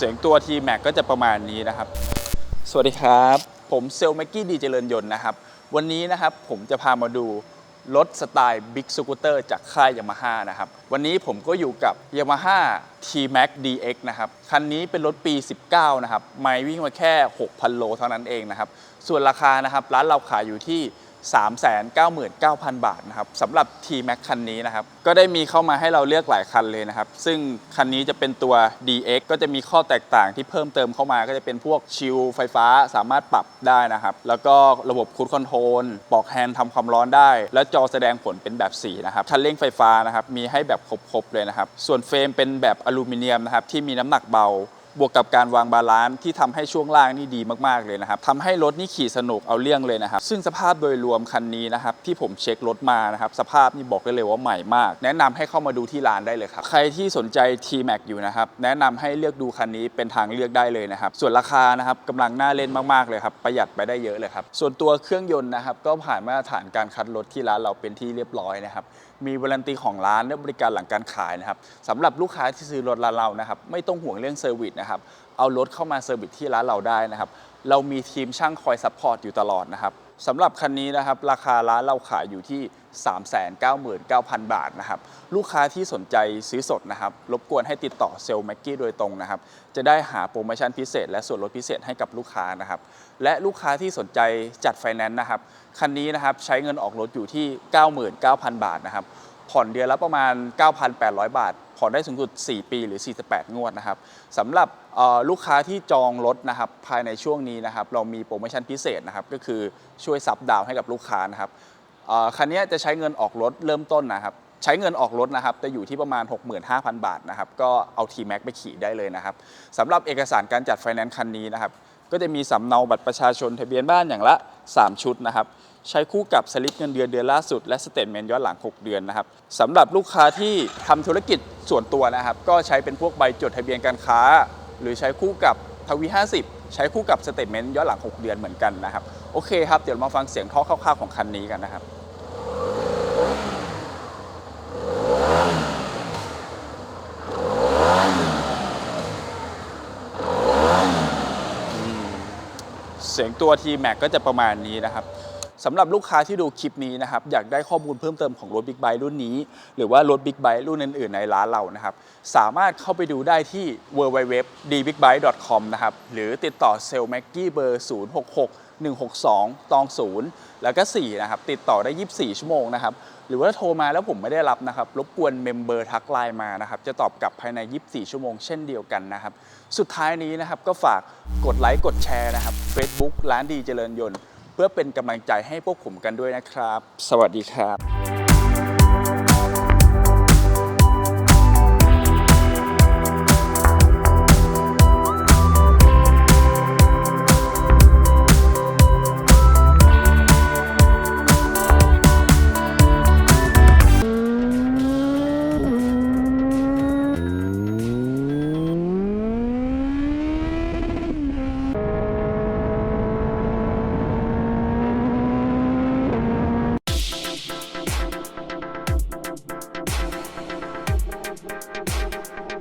เสียงตัว T Max ก็จะประมาณนี้นะครับ สวัสดีครับ ผมเซลแม็กกี้ดีเจริญยนต์นะครับ วันนี้นะครับผมจะพามาดูรถสไตล์บิ๊กสกูตเตอร์จากค่ายยามาฮ่านะครับ วันนี้ผมก็อยู่กับ Yamaha T-Max DX นะครับ คันนี้เป็นรถปี 19 นะครับ ไม่วิ่งมาแค่ 6,000 โลเท่านั้นเองนะครับ ส่วนราคานะครับ ร้านเราขายอยู่ที่ 399,000 บาทนะครับสำหรับ T-Max คันนี้นะครับ ก็ได้มีเข้ามาให้เราเลือกหลายคันเลยนะครับ ซึ่งคันนี้จะเป็นตัว DX ก็จะมีข้อแตกต่างที่เพิ่มเติมเข้ามา ก็จะเป็นพวกชิลไฟฟ้าสามารถปรับได้นะครับ แล้วก็ระบบคูดคอนโทรลปลอกแฮนด์ทำความร้อนได้ และจอแสดงผลเป็นแบบสีนะครับคันเร่งไฟฟ้านะครับมีให้แบบครบๆเลยนะครับ ส่วนเฟรมเป็นแบบอลูมิเนียมนะครับที่มีน้ำหนักเบา บวกกับการวางบาลานซ์ที่ทำให้ช่วงล่างนี่ดีมากๆเลยนะครับทำให้รถนี่ขี่สนุกเอาเรื่องเลยนะครับ ซึ่งสภาพโดยรวมคันนี้นะครับที่ผมเช็ครถมานะครับสภาพนี่บอกได้เลยว่าใหม่มาก แนะนำให้เข้ามาดูที่ร้านได้เลยครับ ใครที่สนใจ T-Max อยู่นะครับแนะนำให้เลือกดูคันนี้เป็นทางเลือกได้เลยนะครับส่วนราคานะครับกำลังน่าเล่นมากๆเลยครับประหยัดไปได้เยอะเลยครับส่วนตัวเครื่องยนต์นะครับก็ผ่านมาตรฐานการคัดรถที่ร้านเราเป็นที่เรียบร้อยนะครับ มีวรันตีของร้านและบริการหลังการขายนะครับสำหรับลูกค้าที่ซื้อรถร้านเรานะครับ ไม่ต้องห่วงเรื่องเซอร์วิสนะครับ เอารถเข้ามาเซอร์วิสที่ร้านเราได้นะครับ เรามีทีมช่างคอยซัพพอร์ตอยู่ตลอดนะครับสำหรับคันนี้นะครับราคาร้านเราขายอยู่ที่ 399,000 บาทนะครับลูกค้าที่สนใจซื้อสดนะครับรบกวนให้ติดต่อเซลล์แม็กกี้โดยตรงนะครับจะได้หาโปรโมชั่นพิเศษ และส่วนลดพิเศษให้กับลูกค้านะครับและลูกค้าที่สนใจจัดไฟแนนซ์นะครับคันนี้นะครับใช้เงินออกรถอยู่ที่ 99,000 บาทนะครับ ผ่อนเดือนละประมาณ 9,800 บาท ผ่อนได้สูงสุด 4 ปีหรือ 48 งวดนะครับสำหรับลูกค้าที่จองรถนะครับภายในช่วงนี้นะครับเรามีโปรโมชั่นพิเศษนะครับก็คือช่วยซับดาวให้กับลูกค้านะครับคันนี้จะใช้เงินออกรถเริ่มต้นนะครับใช้เงินออกรถนะครับจะอยู่ที่ประมาณ 65,000 บาทนะครับก็เอา T-Max ไปขี่ได้เลยนะครับสำหรับเอกสารการจัดไฟแนนซ์คันนี้นะครับก็จะมีสำเนาบัตรประชาชนทะเบียนบ้านอย่างละ 3 ชุดนะครับ ใช้คู่กับสลิปเงินเดือนเดือนล่าสุดและสเตทเมนต์ย้อนหลัง 6 เดือนนะครับสำหรับลูกค้าที่ทำธุรกิจส่วนตัวนะครับ ก็ใช้เป็นพวกใบจดทะเบียนการค้า หรือใช้คู่กับทวี 50 ใช้คู่กับสเตทเมนต์ย้อนหลัง 6 เดือนเหมือนกันนะครับ โอเคครับ เดี๋ยวมาฟังเสียงท่อคร่าวๆของคันนี้กันนะครับเสียงตัว T-Max ก็จะประมาณนี้นะครับ สำหรับลูกค้าที่ดูคลิปนี้นะครับอยากได้ข้อมูลเพิ่มเติมของรถบิ๊กไบค์รุ่นนี้ หรือว่ารถบิ๊กไบค์รุ่นอื่นๆ ในร้านเรานะครับสามารถเข้าไปดูได้ที่ www.dbigbike.com นะครับหรือติดต่อเซลล์แม็กกี้เบอร์ 066 162 ตอง 0 แล้วก็ 4 นะครับ ติดต่อได้ 24 ชั่วโมงนะครับ หรือว่าโทรมาแล้วผมไม่ได้รับนะครับ รบกวนเมมเบอร์ทักไลน์มานะครับ จะตอบกลับภายใน 24 ชั่วโมงเช่นเดียวกันนะครับ สุดท้ายนี้นะครับก็ฝากกดไลค์ กดแชร์นะครับ Facebook ร้านดีเจริญยนต์ เพื่อเป็นกำลังใจให้พวกผมกันด้วยนะครับ สวัสดีครับ